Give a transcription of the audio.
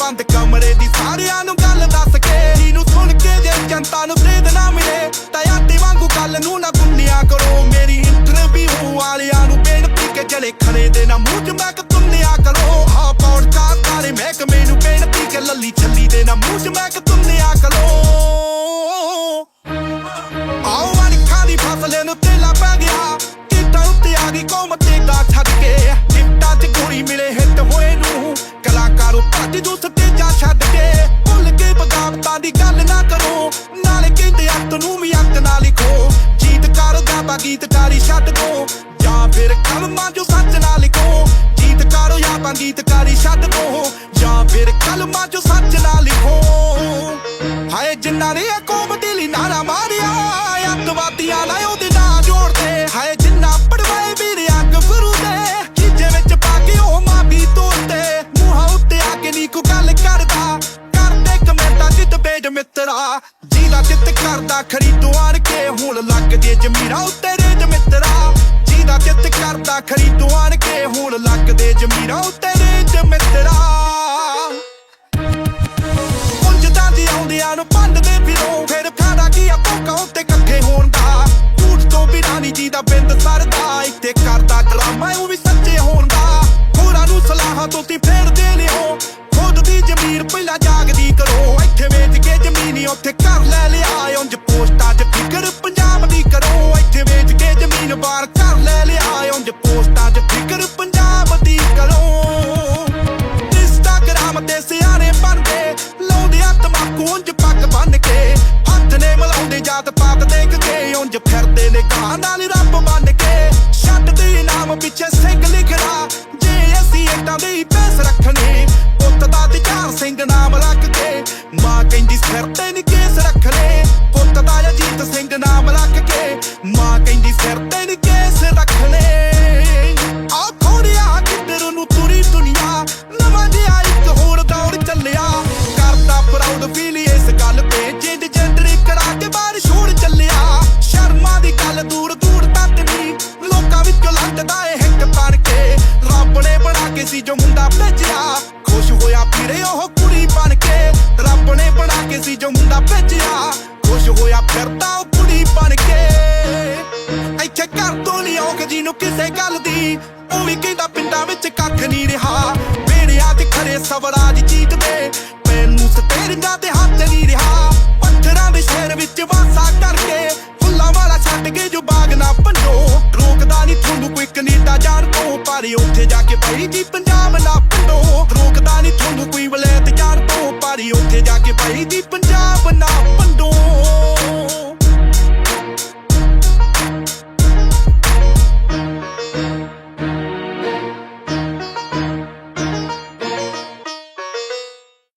ਬੰਦ ਕਮਰੇ ਦੀ ਸਾਰਿਆਂ ਨੂੰ ਗੱਲ ਦੱਸ ਕੇ। ਇਹਨੂੰ ਸੁਣ ਕੇ ਜੇ ਜਨਤਾ ਨੂੰ ਸੇਧ ਨਾ ਮਿਲੇ, ਤਾਂ ਆਟੇ ਵਾਂਗੂ ਗੱਲ ਨੂੰ ਨਾ ਗੁੰਨਿਆ ਕਰੋ। ਮੇਰੀ ਇੰਟਰਵਿਊ ਵਾਲਿਆਂ ਨੂੰ ਬੇਨਤੀ ਕਿ ਜਲੇ ਖੜੇ ਦੇ ਨਾ ਮੂੰਹ ਚ ਮੈਂ ਤੁੰਨਿਆ ਕਰੋ। ਆ ਪੌਡਕਾਸਟ ਵਾਲੇ ਮਹਿਕਮੇ ਨੂੰ ਬੇਨਤੀ ਕਿ ਲੱਲੀ ਛੱਲੀ ਦੇ ਨਾ ਮੂੰਹ ਚ ਮੈਂ ਤੁੰਨਿਆ ਕਰੋ। ਆਓ, ਅਣਖਾਂ ਦੀ ਫਸਲੇ ਨੂੰ ਤੇਲਾ ਪੈ ਗਿਆ। ਕਿੱਦਾਂ ਉੱਤੇ ਆ ਗਈ ਕੌਮ ਤੇ ਛੱਡ ਕੇ। ਗਿਫਟਾਂ ਚ ਗੋਲੀ ਮਿਲੇ ਹਿੱਟ ਹੋਏ ਨੂੰ। ਕਲਾਕਾਰ ਭੱਜ ਜੋ ਸਟੇਜਾਂ ਛੱਡ ਕੇ। ਭੁੱਲ ਕੇ ਬਗਾਵਤਾਂ ਦੀ ਗੱਲ ਨਾ ਕਰੋ। ਨਾਲੇ ਕਹਿੰਦੇ ਅੰਤ ਨੂੰ ਵੀ ਅੱਤ ਨਾ ਲਿਖੋ। ਜੀਤਕਾਰ ਗੀਤਕਾਰੀ ਛੱਡ ਦੋ। ਜਾਂ ਫਿਰ ਕਲਮਾਂ ਜੋ ਸੱਚ ਨਾ ਲਿਖੋ। ਗੀਤਕਾਰੋ ਗੀਤਕਾਰੀ ਛੱਡ ਦੋ। ਜਾਂ ਫਿਰ ਕਲਮਾਂ ਜੋ ਸੱਚ ਨਾ ਲਿਖੋ। ਹਾਏ ਜਿਨ੍ਹਾਂ ਨੇ ਕੌਮ ਦੇ ਲਈ ਨਾਰਾ ਮਾਰਿਆ, ਅੱਤਵਾਦੀਆਂ ਨਾਲ ਉਹਦੇ ਨਾਂ ਜੋੜਦੇ। ਹਾਏ, ਜਿੰਨਾ ਪੜਵਾਏ ਵੀਰ ਅੱਗ ਗੁਰੂ ਦੇ ਵਿੱਚ ਪਾ ਕੇ ਉਹ ਮਾਫੀ ਤੋੜਦੇ ਮੂੰਹਾਂ ਉੱਤੇ ਆ ਕੇ ਨੀ ਕੋ ਗੱਲ ਕਰਦਾ, ਕਰਦੇ ਕਮੈਂਟਾਂ ਜਿੱਤ ਬੇਜ ਮਿੱਤਰਾ। ਜੀਦਾ ਜਿੱਤ ਕਰਦਾ, ਖਰੀਦੋ ਆਣ ਕੇ, ਹੁਣ ਲੱਗ ਜੇ ਜ਼ਮੀਰਾਂ ਉੱਤੇ ਰੇਜ ਮਿੱਤਰਾ। ਜੀਦਾ ਜਿੱਤ ਕਰਦਾ, ਖਰੀਦੋ ਆਣ ਕੇ ਹੁਣ ਲੱਗ ਦੇ ਉੱਤੇ ਰੇਜ ਮਿੱਤਰਾ। ਉਂਝਦਾਂ ਦੀ ਆਉਂਦਿਆਂ ਨੂੰ ਪੰਡਦੇ ਫਿਰੋ, ਫਿਰ ਫਾਇਦਾ ਕੀ ਆ ਭੁੱਖਾਂ ਉੱਤੇ ਇਕੱਠੇ ਹੋਣ ਦਾ? ਝੂਠ ਤੋਂ ਬਿਨਾਂ ਨੀ ਜੀ ਦਾ ਬਿੰਦ ਸਰਦਾ, ਇੱਥੇ ਕਰਦਾ ਡਰਾਮਾ ਉਹ ਵੀ ਸੱਚੇ ਹੋਣ ਦਾ। ਹੋਰਾਂ ਨੂੰ ਸਲਾਹਾਂ ਤੁਸੀਂ ਫੇਰ ਦੇ ਲਿਓ। ਖੁਦ ਦੀ ਜ਼ਮੀਰ ਪਹਿਲਾਂ ਜਾਗਦੀ ਕਰੋ, ਇੱਥੇ ਵੇਚ ਕੇ ਜਮੀਨੀ ਉੱਥੇ ਘਰ ਲੈ ਲਿਆ, ਉਂਝ ਫਿਰਦੇ ਨੇ ਗਾਂ ਨਾਲ ਰੱਬ ਬਣ ਕੇ ਛੱਡਦੇ ਨਾਮ ਪਿੱਛੇ ਸਿੰਘ ਲਿਖਣਾ। ਜੇ ਅਸੀਂ ਏਦਾਂ ਦੇ ਪੈਸ ਰੱਖਣੇ, ਪੁੱਤ ਦਾ ਅਧਿਕਾਰ ਸਿੰਘ ਨਾਮ ਰੱਖ ਕੇ, ਮਾਂ ਕਹਿੰਦੀ ਸਿਰ ਤੇ ਨੀ ਕੇਸ ਰੱਖਣੇ, ਪੁੱਤ ਦਾ ਅਜੀਤ ਸਿੰਘ ਨਾਮ ਰੱਖ ਕੇ, ਮਾਂ ਕਹਿੰਦੀ ਸਿਰ ਤੇ ਨੀ ਬਣਾ ਮੁੰਡਾ ਭੇਜਿਆ। ਖੁਸ਼ ਹੋਇਆ ਫਿਰੇ ਉਹ ਕੁੜੀ ਬਣ ਕੇ। ਰੱਬ ਨੇ ਬਣਾ ਕੇ ਸੀ ਜੋ ਮੁੰਡਾ ਭੇਜਿਆ। ਖੁਸ਼ ਹੋਇਆ ਫਿਰਦਾ ਉਹ ਕੁੜੀ ਬਣ ਕੇ। ਇੱਥੇ ਘਰ ਤੋਂ ਨਹੀਂ ਔਖ ਜੀ ਨੂੰ ਕਿਸੇ ਗੱਲ ਦੀ। ਉਹ ਵੀ ਕਹਿੰਦਾ ਪਿੰਡਾਂ ਵਿੱਚ ਕੱਖ ਨਹੀਂ ਰਿਹਾ। ਵੇੜਿਆਂ ਤੇ ਖੜੇ ਸਵਰਾਜ ਜੀਤਦੇ ਮੈਨੂੰ ਸਟੇਰਿੰਗਾਂ ਤੇ ਉੱਥੇ ਜਾ ਕੇ ਬਾਈ ਜੀ ਪੰਜਾਬ ਨਾ ਪੰਡੋ ਰੋਕਦਾ ਨਹੀਂ ਤੁਹਾਨੂੰ ਕੋਈ ਵਲੈਤ ਜਾਣ ਤੋਂ ਪਰ। ਉੱਥੇ ਜਾ ਕੇ ਬਾਈ ਜੀ ਪੰਜਾਬ ਨਾ